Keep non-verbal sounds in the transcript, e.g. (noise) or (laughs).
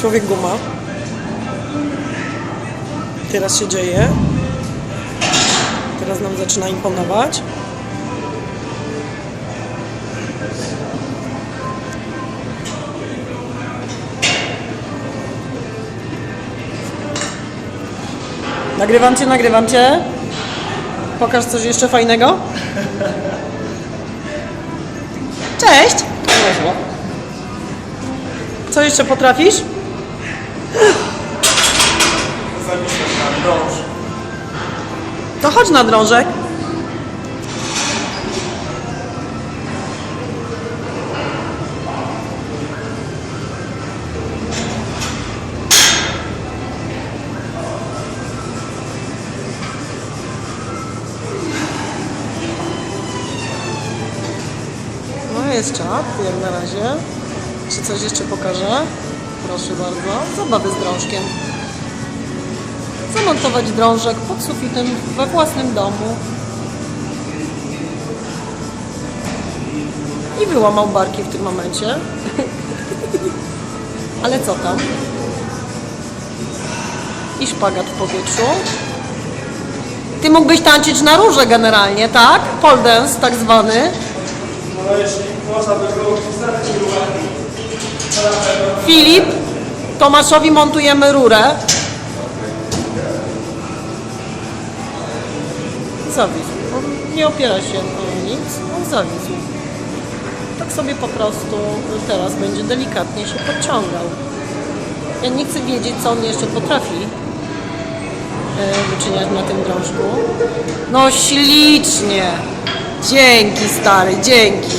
Człowiek guma. Teraz się dzieje. Teraz nam zaczyna imponować. Nagrywam cię, nagrywam cię. Pokaż coś jeszcze fajnego. Cześć! Co jeszcze potrafisz? To chodź na drążek. No jest czat, jak na razie. Czy coś jeszcze pokażę? Proszę bardzo. Zabawy z drążkiem. Zamontować drążek pod sufitem we własnym domu. I wyłamał barki w tym momencie. (laughs) Ale co tam? I szpagat w powietrzu. Ty mógłbyś tańczyć na róże generalnie, tak? Pole dance tak zwany. No jeśli można by było Filip, Tomaszowi montujemy rurę. Zawisł. On nie opiera się na nic, on zawisł. Tak sobie po prostu teraz będzie delikatnie się podciągał. Ja nie chcę wiedzieć, co on jeszcze potrafi e, wyczyniać na tym drążku. No ślicznie. Dzięki stary, dzięki.